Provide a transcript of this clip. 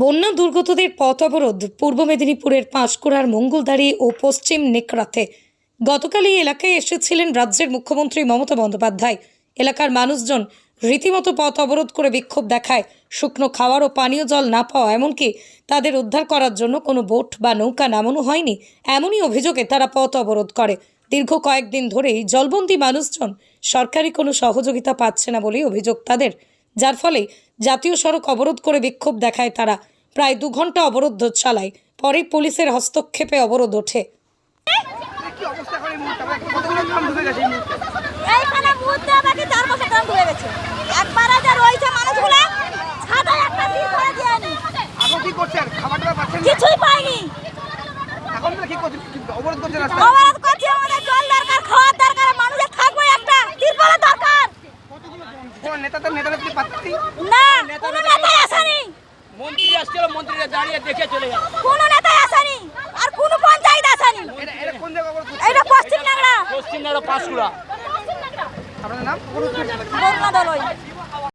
বন্যা দুর্গতদের পথ অবরোধ। পূর্ব মেদিনীপুরের পাঁশকুড়ার মঙ্গলদারি ও পশ্চিম নেকড়াতে। গতকাল এই এলাকায় এসেছিলেন রাজ্যের মুখ্যমন্ত্রী মমতা বন্দ্যোপাধ্যায়। এলাকার মানুষজন রীতিমতো পথ অবরোধ করে বিক্ষোভ দেখায়। শুকনো খাওয়ার ও পানীয় জল না পাওয়া, এমনকি তাদের উদ্ধার করার জন্য কোনো বোট বা নৌকা নামানো হয়নি, এমনই অভিযোগে তারা পথ অবরোধ করে। দীর্ঘ কয়েকদিন ধরেই জলবন্দী মানুষজন সরকারি কোনো সহযোগিতা পাচ্ছে না বলেই অভিযোগ তাদের। যার ফলে জাতীয় সড়ক অবরোধ করে বিক্ষোভ দেখায় তারা। প্রায় দু ঘণ্টা অবরোধ চালায় পরে পুলিশের হস্তক্ষেপে অবরোধ ওঠে। কি অবস্থা করে এই মুহূর্তে আমরা কতগুলো গ্রাম নেতাদের নেতাদের কি পাচ্ছি না কোনো নেতা আসেনি। মন্ত্রী আসছিল মন্ত্রীরা দাঁড়িয়ে দেখে চলে গেল। কোনো নেতা আসেনি আর কোনো পঞ্চায়েত আসেনি। এটা কোন জায়গা এটা পশ্চিম নাগড়া পশ্চিম নাগড়া পাঁশকুড়া। আপনাদের নাম? বরুণা দলই।